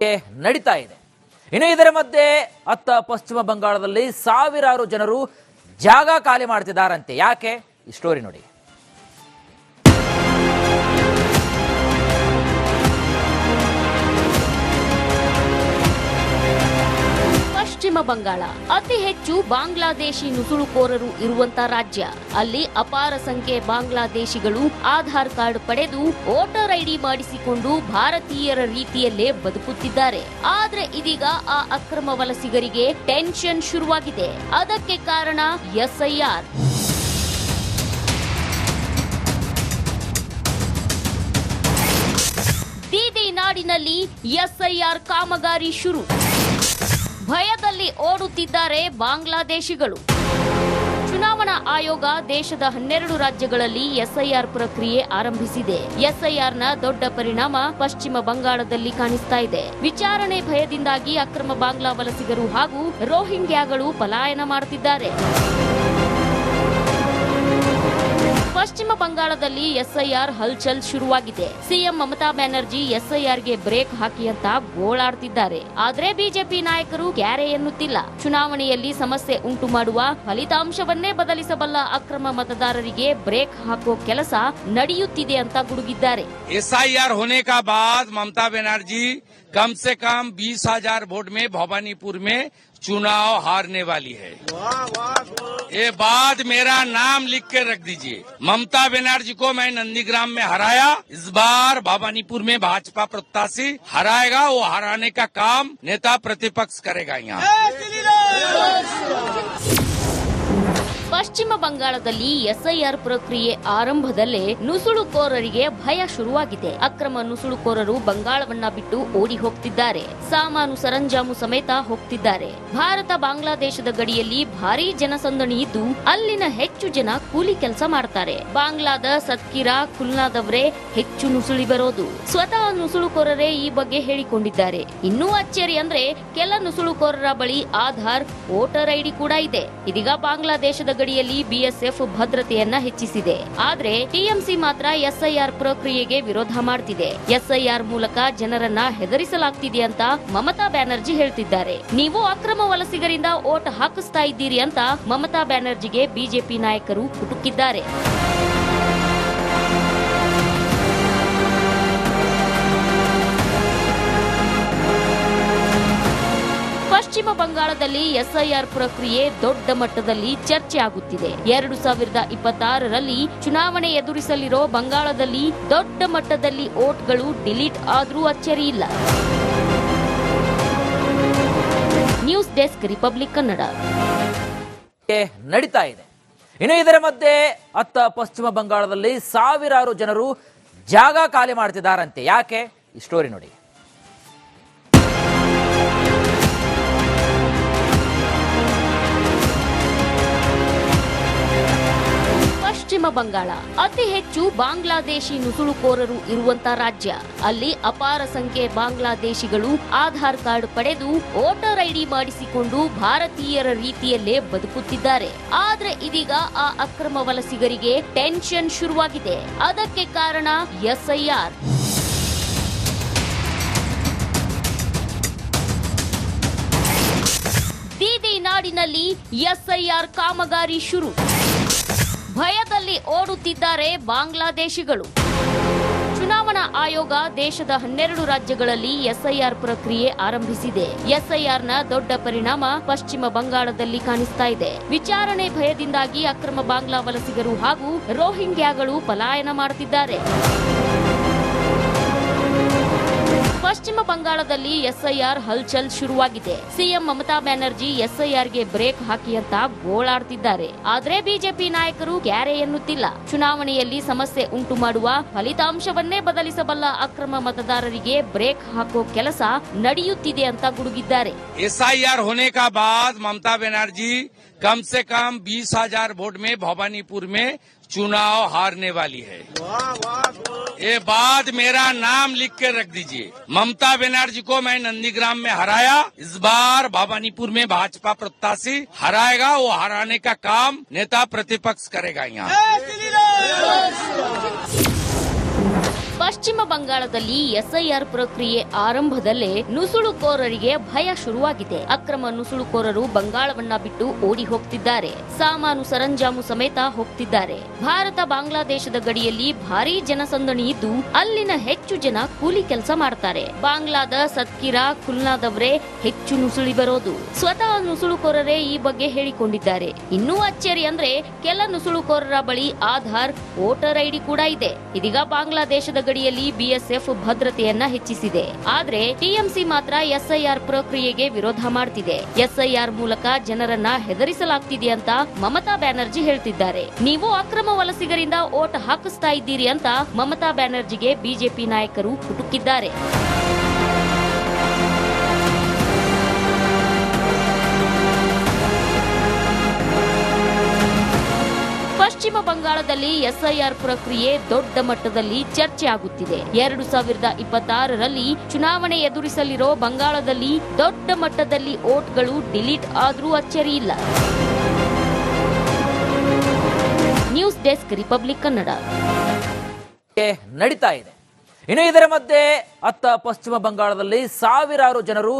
ನಡೀತಾ ಇದೆ. ಇನ್ನು ಇದರ ಮಧ್ಯೆ ಅತ್ತ ಪಶ್ಚಿಮ ಬಂಗಾಳದಲ್ಲಿ ಸಾವಿರಾರು ಜನರು ಜಾಗ ಖಾಲಿ ಮಾಡ್ತಿದ್ದಾರಂತೆ. ಯಾಕೆ? ಈ ಸ್ಟೋರಿ ನೋಡಿ. ಪಶ್ಚಿಮ ಬಂಗಾಳ. ಅತಿ ಹೆಚ್ಚು ಬಾಂಗ್ಲಾದೇಶಿ ನುಸುಳುಕೋರರು ಇರುವಂತ ರಾಜ್ಯ. ಅಲ್ಲಿ ಅಪಾರ ಸಂಖ್ಯೆ ಬಾಂಗ್ಲಾದೇಶಿಗಳು ಆಧಾರ್ ಕಾರ್ಡ್ ಪಡೆದು ವೋಟರ್ ಐಡಿ ಮಾಡಿಸಿಕೊಂಡು ಭಾರತೀಯರ ರೀತಿಯಲ್ಲೇ ಬದುಕುತ್ತಿದ್ದಾರೆ. ಆದ್ರೆ ಇದೀಗ ಆ ಅಕ್ರಮ ವಲಸಿಗರಿಗೆ ಟೆನ್ಷನ್ ಶುರುವಾಗಿದೆ. ಅದಕ್ಕೆ ಕಾರಣ ಎಸ್ಐಆರ್. ಬೀದಿ ನಾಡಿನಲ್ಲಿ ಎಸ್ಐಆರ್ ಕಾಮಗಾರಿ ಶುರು. ಭಯದಲ್ಲಿ ಓಡುತ್ತಿದ್ದಾರೆ ಬಾಂಗ್ಲಾದೇಶಿಗಳು. ಚುನಾವಣಾ ಆಯೋಗ ದೇಶದ ಹನ್ನೆರಡು ರಾಜ್ಯಗಳಲ್ಲಿ ಎಸ್ಐಆರ್ ಪ್ರಕ್ರಿಯೆ ಆರಂಭಿಸಿದೆ. ಎಸ್ಐಆರ್ನ ದೊಡ್ಡ ಪರಿಣಾಮ ಪಶ್ಚಿಮ ಬಂಗಾಳದಲ್ಲಿ ಕಾಣಿಸ್ತಾ ಇದೆ. ವಿಚಾರಣೆ ಭಯದಿಂದಾಗಿ ಅಕ್ರಮ ಬಾಂಗ್ಲಾ ವಲಸಿಗರು ಹಾಗೂ ರೋಹಿಂಗ್ಯಾಗಳು ಪಲಾಯನ ಮಾಡುತ್ತಿದ್ದಾರೆ. ಪಶ್ಚಿಮ ಬಂಗಾಳದಲ್ಲಿ ಎಸ್ಐಆರ್ ಹಲ್ಚಲ್ ಶುರುವಾಗಿದೆ ಸಿಎಂ ಮಮತಾ ಬ್ಯಾನರ್ಜಿ ಎಸ್ಐಆರ್ಗೆ ಬ್ರೇಕ್ ಹಾಕಿ ಅಂತ ಗೋಳಾಡ್ತಿದ್ದಾರೆ ಆದ್ರೆ ಬಿಜೆಪಿ ನಾಯಕರು ಕ್ಯಾರೆ ಎನ್ನುತ್ತಿಲ್ಲ ಚುನಾವಣೆಯಲ್ಲಿ ಸಮಸ್ಯೆ ಉಂಟು ಮಾಡುವ ಫಲಿತಾಂಶವನ್ನೇ ಬದಲಿಸಬಲ್ಲ ಅಕ್ರಮ ಮತದಾರರಿಗೆ ಬ್ರೇಕ್ ಹಾಕೋ ಕೆಲಸ ನಡೆಯುತ್ತಿದೆ ಅಂತ ಗುಡುಗಿದ್ದಾರೆ एसआईआर होने का बाद ममता बनर्जी कम से कम बीस हजार वोट में भवानीपुर में चुनाव हारने वाली है। ये बात मेरा नाम लिख के रख दीजिए। ममता बनर्जी को मैं नंदीग्राम में हराया। इस बार भवानीपुर में भाजपा प्रत्याशी हराएगा, वो हराने का काम नेता प्रतिपक्ष करेगा यहाँ। ಪಶ್ಚಿಮ ಬಂಗಾಳದಲ್ಲಿ ಎಸ್ಐಆರ್ ಪ್ರಕ್ರಿಯೆ ಆರಂಭದಲ್ಲೇ ನುಸುಳುಕೋರರಿಗೆ ಭಯ ಶುರುವಾಗಿದೆ. ಅಕ್ರಮ ನುಸುಳುಕೋರರು ಬಂಗಾಳವನ್ನ ಬಿಟ್ಟು ಓಡಿ ಹೋಗ್ತಿದ್ದಾರೆ. ಸಾಮಾನು ಸರಂಜಾಮು ಸಮೇತ ಹೋಗ್ತಿದ್ದಾರೆ. ಭಾರತ ಬಾಂಗ್ಲಾದೇಶದ ಗಡಿಯಲ್ಲಿ ಭಾರೀ ಜನಸಂದಣಿ ಇದ್ದು, ಅಲ್ಲಿನ ಹೆಚ್ಚು ಜನ ಕೂಲಿ ಕೆಲಸ ಮಾಡ್ತಾರೆ. ಬಾಂಗ್ಲಾದ ಸತ್ಕಿರಾ ಖುಲ್ನಾದವರೇ ಹೆಚ್ಚು ನುಸುಳಿ ಬರೋದು. ಸ್ವತಃ ನುಸುಳುಕೋರರೇ ಈ ಬಗ್ಗೆ ಹೇಳಿಕೊಂಡಿದ್ದಾರೆ. ಇನ್ನೂ ಅಚ್ಚರಿ ಅಂದ್ರೆ ಕೆಲ ನುಸುಳುಕೋರರ ಬಳಿ ಆಧಾರ್, ವೋಟರ್ ಐಡಿ ಕೂಡ ಇದೆ. ಇದೀಗ ಬಾಂಗ್ಲಾದೇಶದ ಗಡಿಯಲ್ಲಿ ಬಿಎಸ್ಎಫ್ ಭದ್ರತೆಯನ್ನ ಹೆಚ್ಚಿಸಿದೆ. ಆದರೆ ಟಿಎಂಸಿ ಮಾತ್ರ ಎಸ್ಐಆರ್ ಪ್ರಕ್ರಿಯೆಗೆ ವಿರೋಧ ಮಾಡ್ತಿದೆ. ಎಸ್ಐಆರ್ ಮೂಲಕ ಜನರನ್ನ ಹೆದರಿಸಲಾಗ್ತಿದೆ ಅಂತ ಮಮತಾ ಬ್ಯಾನರ್ಜಿ ಹೇಳ್ತಿದ್ದಾರೆ. ನೀವು ಅಕ್ರಮ ವಲಸಿಗರಿಂದ ಓಟ್ ಹಾಕಿಸ್ತಾ ಇದ್ದೀರಿ ಅಂತ ಮಮತಾ ಬ್ಯಾನರ್ಜಿಗೆ ಬಿಜೆಪಿ ನಾಯಕರು ಕುಟುಕಿದ್ದಾರೆ. ಪಶ್ಚಿಮ ಬಂಗಾಳದಲ್ಲಿ ಎಸ್ಐಆರ್ ಪ್ರಕ್ರಿಯೆ ದೊಡ್ಡ ಮಟ್ಟದಲ್ಲಿ ಚರ್ಚೆ ಆಗುತ್ತಿದೆ. ಎರಡು ಸಾವಿರದ ಇಪ್ಪತ್ತಾರರಲ್ಲಿ ಚುನಾವಣೆ ಎದುರಿಸಲಿರೋ ಬಂಗಾಳದಲ್ಲಿ ದೊಡ್ಡ ಮಟ್ಟದಲ್ಲಿ ಓಟ್ಗಳು ಡಿಲೀಟ್ ಆದ್ರೂ ಅಚ್ಚರಿ ಇಲ್ಲ. News desk Republic Kannada. ನಡೀತಾ ಇದೆ. ಇನ್ನು ಇದರ ಮಧ್ಯೆ ಅತ್ತ ಪಶ್ಚಿಮ ಬಂಗಾಳದಲ್ಲಿ ಸಾವಿರಾರು ಜನರು ಜಾಗ ಖಾಲಿ ಮಾಡ್ತಿದ್ದಾರಂತೆ. ಯಾಕೆ? ಈ ಸ್ಟೋರಿ ನೋಡಿ. ಪಶ್ಚಿಮ ಬಂಗಾಳ. ಅತಿ ಹೆಚ್ಚು ಬಾಂಗ್ಲಾದೇಶಿ ನುಸುಳುಕೋರರು ಇರುವಂತ ರಾಜ್ಯ. ಅಲ್ಲಿ ಅಪಾರ ಸಂಖ್ಯೆ ಬಾಂಗ್ಲಾದೇಶಿಗಳು ಆಧಾರ್ ಕಾರ್ಡ್ ಪಡೆದು ವೋಟರ್ ಐಡಿ ಮಾಡಿಸಿಕೊಂಡು ಭಾರತೀಯರ ರೀತಿಯಲ್ಲೇ ಬದುಕುತ್ತಿದ್ದಾರೆ. ಆದ್ರೆ ಇದೀಗ ಆ ಅಕ್ರಮ ವಲಸಿಗರಿಗೆ ಟೆನ್ಷನ್ ಶುರುವಾಗಿದೆ. ಅದಕ್ಕೆ ಕಾರಣ ಎಸ್ಐಆರ್. ಬೀದಿ ನಾಡಿನಲ್ಲಿ ಎಸ್ಐಆರ್ ಕಾಮಗಾರಿ ಶುರು. ಭಯದಲ್ಲಿ ಓಡುತ್ತಿದ್ದಾರೆ ಬಾಂಗ್ಲಾದೇಶಿಗಳು. ಚುನಾವಣಾ ಆಯೋಗ ದೇಶದ ಹನ್ನೆರಡು ರಾಜ್ಯಗಳಲ್ಲಿ ಎಸ್ಐಆರ್ ಪ್ರಕ್ರಿಯೆ ಆರಂಭಿಸಿದೆ. ಎಸ್ಐಆರ್ನ ದೊಡ್ಡ ಪರಿಣಾಮ ಪಶ್ಚಿಮ ಬಂಗಾಳದಲ್ಲಿ ಕಾಣಿಸ್ತಾ ಇದೆ. ವಿಚಾರಣೆ ಭಯದಿಂದಾಗಿ ಅಕ್ರಮ ಬಾಂಗ್ಲಾ ವಲಸಿಗರು ಹಾಗೂ ರೋಹಿಂಗ್ಯಾಗಳು ಪಲಾಯನ ಮಾಡುತ್ತಿದ್ದಾರೆ. ಪಶ್ಚಿಮ ಬಂಗಾಳದಲ್ಲಿ ಎಸ್ಐಆರ್ ಹಲ್ಚಲ್ ಶುರುವಾಗಿದೆ ಸಿಎಂ ಮಮತಾ ಬ್ಯಾನರ್ಜಿ ಎಸ್ಐಆರ್ಗೆ ಬ್ರೇಕ್ ಹಾಕಿ ಅಂತ ಗೋಳಾಡ್ತಿದ್ದಾರೆ ಆದ್ರೆ ಬಿಜೆಪಿ ನಾಯಕರು ಕ್ಯಾರೆ ಎನ್ನುತ್ತಿಲ್ಲ ಚುನಾವಣೆಯಲ್ಲಿ ಸಮಸ್ಯೆ ಉಂಟು ಮಾಡುವ ಫಲಿತಾಂಶವನ್ನೇ ಬದಲಿಸಬಲ್ಲ ಅಕ್ರಮ ಮತದಾರರಿಗೆ ಬ್ರೇಕ್ ಹಾಕೋ ಕೆಲಸ ನಡೆಯುತ್ತಿದೆ ಅಂತ ಗುಡುಗಿದ್ದಾರೆ एसआईआर होने का बाद ममता बनर्जी कम से कम बीस हजार वोट में भवानीपुर में चुनाव हारने वाली है। ये बात मेरा नाम लिख के रख दीजिए। ममता बनर्जी को मैं नंदीग्राम में हराया। इस बार भवानीपुर में भाजपा प्रत्याशी हराएगा वो हराने का काम नेता प्रतिपक्ष करेगा यहाँ। ಪಶ್ಚಿಮ ಬಂಗಾಳದಲ್ಲಿ ಎಸ್ಐಆರ್ ಪ್ರಕ್ರಿಯೆ ಆರಂಭದಲ್ಲೇ ನುಸುಳುಕೋರರಿಗೆ ಭಯ ಶುರುವಾಗಿದೆ. ಅಕ್ರಮ ನುಸುಳುಕೋರರು ಬಂಗಾಳವನ್ನ ಬಿಟ್ಟು ಓಡಿ ಹೋಗ್ತಿದ್ದಾರೆ. ಸಾಮಾನು ಸರಂಜಾಮು ಸಮೇತ ಹೋಗ್ತಿದ್ದಾರೆ. ಭಾರತ ಬಾಂಗ್ಲಾದೇಶದ ಗಡಿಯಲ್ಲಿ ಭಾರೀ ಜನಸಂದಣಿ ಇದ್ದು, ಅಲ್ಲಿನ ಹೆಚ್ಚು ಜನ ಕೂಲಿ ಕೆಲಸ ಮಾಡ್ತಾರೆ. ಬಾಂಗ್ಲಾದ ಸತ್ಕಿರಾ ಖುಲ್ನಾದವರೇ ಹೆಚ್ಚು ನುಸುಳಿ ಬರೋದು. ಸ್ವತಃ ನುಸುಳುಕೋರರೇ ಈ ಬಗ್ಗೆ ಹೇಳಿಕೊಂಡಿದ್ದಾರೆ. ಇನ್ನೂ ಅಚ್ಚರಿ ಅಂದ್ರೆ ಕೆಲ ನುಸುಳುಕೋರರ ಬಳಿ ಆಧಾರ್, ವೋಟರ್ ಐಡಿ ಕೂಡ ಇದೆ. ಇದೀಗ ಬಾಂಗ್ಲಾದೇಶದ ಗಡಿಯಲ್ಲಿ ಬಿಎಸ್ಎಫ್ ಭದ್ರತೆಯನ್ನ ಹೆಚ್ಚಿಸಿದೆ. ಆದರೆ ಟಿಎಂಸಿ ಮಾತ್ರ ಎಸ್ಐಆರ್ ಪ್ರಕ್ರಿಯೆಗೆ ವಿರೋಧ ಮಾಡ್ತಿದೆ. ಎಸ್ಐಆರ್ ಮೂಲಕ ಜನರನ್ನ ಹೆದರಿಸಲಾಗ್ತಿದೆ ಅಂತ ಮಮತಾ ಬ್ಯಾನರ್ಜಿ ಹೇಳ್ತಿದ್ದಾರೆ. ನೀವು ಅಕ್ರಮ ವಲಸಿಗರಿಂದ ಓಟ್ ಹಾಕಿಸ್ತಾ ಇದ್ದೀರಿ ಅಂತ ಮಮತಾ ಬ್ಯಾನರ್ಜಿಗೆ ಬಿಜೆಪಿ ನಾಯಕರು ಕುಟುಕಿದ್ದಾರೆ. ಪಶ್ಚಿಮ ಬಂಗಾಳದಲ್ಲಿ ಎಸ್ಐಆರ್ ಪ್ರಕ್ರಿಯೆ ದೊಡ್ಡ ಮಟ್ಟದಲ್ಲಿ ಚರ್ಚೆ ಆಗುತ್ತಿದೆ. ಎರಡು ಸಾವಿರದ ಇಪ್ಪತ್ತಾರರಲ್ಲಿ ಚುನಾವಣೆ ಎದುರಿಸಲಿರೋ ಬಂಗಾಳದಲ್ಲಿ ದೊಡ್ಡ ಮಟ್ಟದಲ್ಲಿ ಓಟ್ಗಳು ಡಿಲೀಟ್ ಆದರೂ ಅಚ್ಚರಿ ಇಲ್ಲ. News desk Republic Kannada. ನಡೀತಾ ಇದೆ. ಇನ್ನು ಇದರ ಮಧ್ಯೆ ಅತ್ತ ಪಶ್ಚಿಮ ಬಂಗಾಳದಲ್ಲಿ ಸಾವಿರಾರು ಜನರು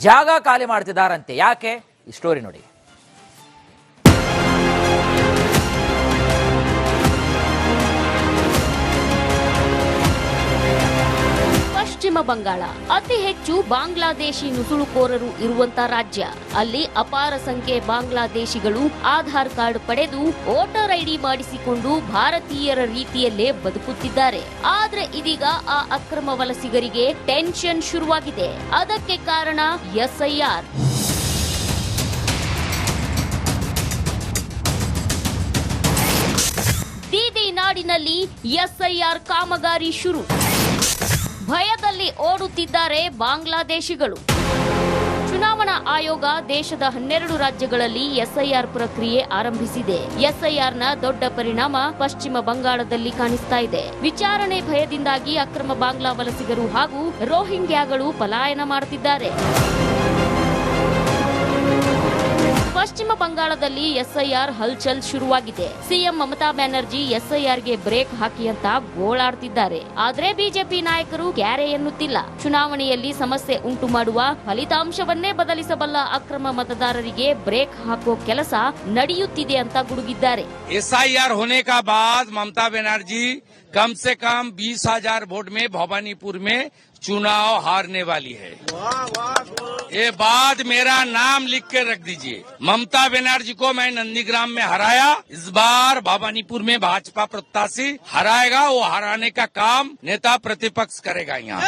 ಜಾಗ ಖಾಲಿ ಮಾಡ್ತಿದ್ದಾರಂತೆ. ಯಾಕೆ? ಈ ಸ್ಟೋರಿ ನೋಡಿ. ಬಂಗಾಳ. ಅತಿ ಹೆಚ್ಚು ಬಾಂಗ್ಲಾದೇಶಿ ನುಸುಳುಕೋರರು ಇರುವಂತ ರಾಜ್ಯ. ಅಲ್ಲಿ ಅಪಾರ ಸಂಖ್ಯೆ ಬಾಂಗ್ಲಾದೇಶಿಗಳು ಆಧಾರ್ ಕಾರ್ಡ್ ಪಡೆದು ವೋಟರ್ ಐಡಿ ಮಾಡಿಸಿಕೊಂಡು ಭಾರತೀಯರ ರೀತಿಯಲ್ಲೇ ಬದುಕುತ್ತಿದ್ದಾರೆ. ಆದ್ರೆ ಇದೀಗ ಆ ಅಕ್ರಮ ವಲಸಿಗರಿಗೆ ಟೆನ್ಷನ್ ಶುರುವಾಗಿದೆ. ಅದಕ್ಕೆ ಕಾರಣ ಎಸ್ಐಆರ್. ದೀದಿ ನಾಡಿನಲ್ಲಿ ಎಸ್ಐಆರ್ ಕಾಮಗಾರಿ ಶುರು. ಓಡುತ್ತಿದ್ದಾರೆ ಬಾಂಗ್ಲಾದೇಶಿಗಳು. ಚುನಾವಣಾ ಆಯೋಗ ದೇಶದ ಹನ್ನೆರಡು ರಾಜ್ಯಗಳಲ್ಲಿ ಎಸ್ಐಆರ್ ಪ್ರಕ್ರಿಯೆ ಆರಂಭಿಸಿದೆ. ಎಸ್ಐಆರ್ನ ದೊಡ್ಡ ಪರಿಣಾಮ ಪಶ್ಚಿಮ ಬಂಗಾಳದಲ್ಲಿ ಕಾಣಿಸ್ತಾ ಇದೆ. ವಿಚಾರಣೆ ಭಯದಿಂದಾಗಿ ಅಕ್ರಮ ಬಾಂಗ್ಲಾ ವಲಸಿಗರು ಹಾಗೂ ರೋಹಿಂಗ್ಯಾಗಳು ಪಲಾಯನ ಮಾಡುತ್ತಿದ್ದಾರೆ ಪಶ್ಚಿಮ ಬಂಗಾಳದಲ್ಲಿ ಎಸ್ಐಆರ್ ಹಲ್ಚಲ್ ಶುರುವಾಗಿದೆ ಸಿಎಂ ಮಮತಾ ಬ್ಯಾನರ್ಜಿ ಎಸ್ಐಆರ್ಗೆ ಬ್ರೇಕ್ ಹಾಕಿ ಅಂತ ಗೋಳಾಡ್ತಿದ್ದಾರೆ ಆದ್ರೆ ಬಿಜೆಪಿ ನಾಯಕರು ಕ್ಯಾರೆ ಎನ್ನುತ್ತಿಲ್ಲ ಚುನಾವಣೆಯಲ್ಲಿ ಸಮಸ್ಯೆ ಉಂಟು ಮಾಡುವ ಫಲಿತಾಂಶವನ್ನೇ ಬದಲಿಸಬಲ್ಲ ಅಕ್ರಮ ಮತದಾರರಿಗೆ ಬ್ರೇಕ್ ಹಾಕೋ ಕೆಲಸ ನಡೆಯುತ್ತಿದೆ ಅಂತ ಗುಡುಗಿದ್ದಾರೆ एसआईआर होने का बाद ममता बनर्जी कम से कम बीस हजार वोट में भवानीपुर में चुनाव हारने वाली है। ये बात मेरा नाम लिख के रख दीजिए। ममता बनर्जी को मैं नंदीग्राम में हराया। इस बार भवानीपुर में भाजपा प्रत्याशी हराएगा, वो हराने का काम नेता प्रतिपक्ष करेगा यहाँ।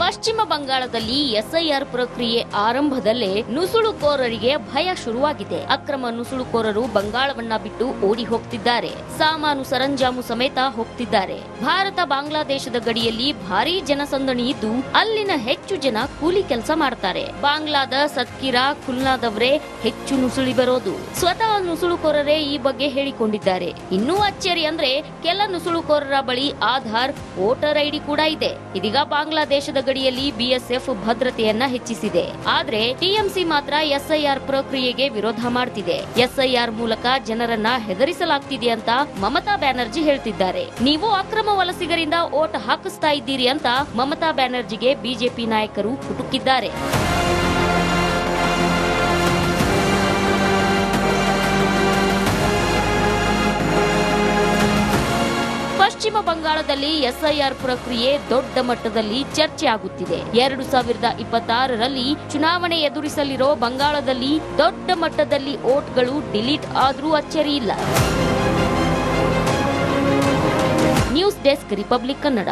ಪಶ್ಚಿಮ ಬಂಗಾಳದಲ್ಲಿ ಎಸ್ಐಆರ್ ಪ್ರಕ್ರಿಯೆ ಆರಂಭದಲ್ಲೇ ನುಸುಳುಕೋರರಿಗೆ ಭಯ ಶುರುವಾಗಿದೆ. ಅಕ್ರಮ ನುಸುಳುಕೋರರು ಬಂಗಾಳವನ್ನ ಬಿಟ್ಟು ಓಡಿ ಹೋಗ್ತಿದ್ದಾರೆ. ಸಾಮಾನು ಸರಂಜಾಮು ಸಮೇತ ಹೋಗ್ತಿದ್ದಾರೆ. ಭಾರತ ಬಾಂಗ್ಲಾದೇಶದ ಗಡಿಯಲ್ಲಿ ಭಾರೀ ಜನಸಂದಣಿ ಇದ್ದು ಅಲ್ಲಿನ ಹೆಚ್ಚು ಜನ ಕೂಲಿ ಕೆಲಸ ಮಾಡ್ತಾರೆ. ಬಾಂಗ್ಲಾದ ಸತ್ಕಿರಾ, ಖುಲ್ನಾದವರೇ ಹೆಚ್ಚು ನುಸುಳಿ ಬರೋದು. ಸ್ವತಃ ನುಸುಳುಕೋರರೇ ಈ ಬಗ್ಗೆ ಹೇಳಿಕೊಂಡಿದ್ದಾರೆ. ಇನ್ನೂ ಅಚ್ಚರಿ ಅಂದ್ರೆ ಕೆಲ ನುಸುಳುಕೋರರ ಬಳಿ ಆಧಾರ್, ವೋಟರ್ ಐಡಿ ಕೂಡ ಇದೆ. ಇದೀಗ ಬಾಂಗ್ಲಾದೇಶದ ಗಡಿಯಲ್ಲಿ ಬಿಎಸ್ಎಫ್ ಭದ್ರತೆಯನ್ನ ಹೆಚ್ಚಿಸಿದೆ. ಆದ್ರೆ ಟಿಎಂಸಿ ಮಾತ್ರ ಎಸ್ಐಆರ್ ಪ್ರಕ್ರಿಯೆಗೆ ವಿರೋಧ ಮಾಡ್ತಿದೆ. ಎಸ್ಐಆರ್ ಮೂಲಕ ಜನರನ್ನ ಹೆದರಿಸಲಾಗ್ತಿದೆ ಅಂತ ಮಮತಾ ಬ್ಯಾನರ್ಜಿ ಹೇಳ್ತಿದ್ದಾರೆ. ನೀವು ಅಕ್ರಮ ವಲಸಿಗರಿಂದ ಓಟ್ ಹಾಕಿಸ್ತಾ ಇದ್ದೀರಿ ಅಂತ ಮಮತಾ ಬ್ಯಾನರ್ಜಿಗೆ ಬಿಜೆಪಿ ನಾಯಕರು ಕುಟುಕಿದ್ದಾರೆ. ಪಶ್ಚಿಮ ಬಂಗಾಳದಲ್ಲಿ ಎಸ್ಐಆರ್ ಪ್ರಕ್ರಿಯೆ ದೊಡ್ಡ ಮಟ್ಟದಲ್ಲಿ ಚರ್ಚೆ ಆಗುತ್ತಿದೆ ಎರಡು ಸಾವಿರದ ಇಪ್ಪತ್ತಾರರಲ್ಲಿ ಚುನಾವಣೆ ಎದುರಿಸಲಿರೋ ಬಂಗಾಳದಲ್ಲಿ ದೊಡ್ಡ ಮಟ್ಟದಲ್ಲಿ ಓಟ್ಗಳು ಡಿಲೀಟ್ ಆದರೂ ಅಚ್ಚರಿ ಇಲ್ಲ. News desk Republic Kannada.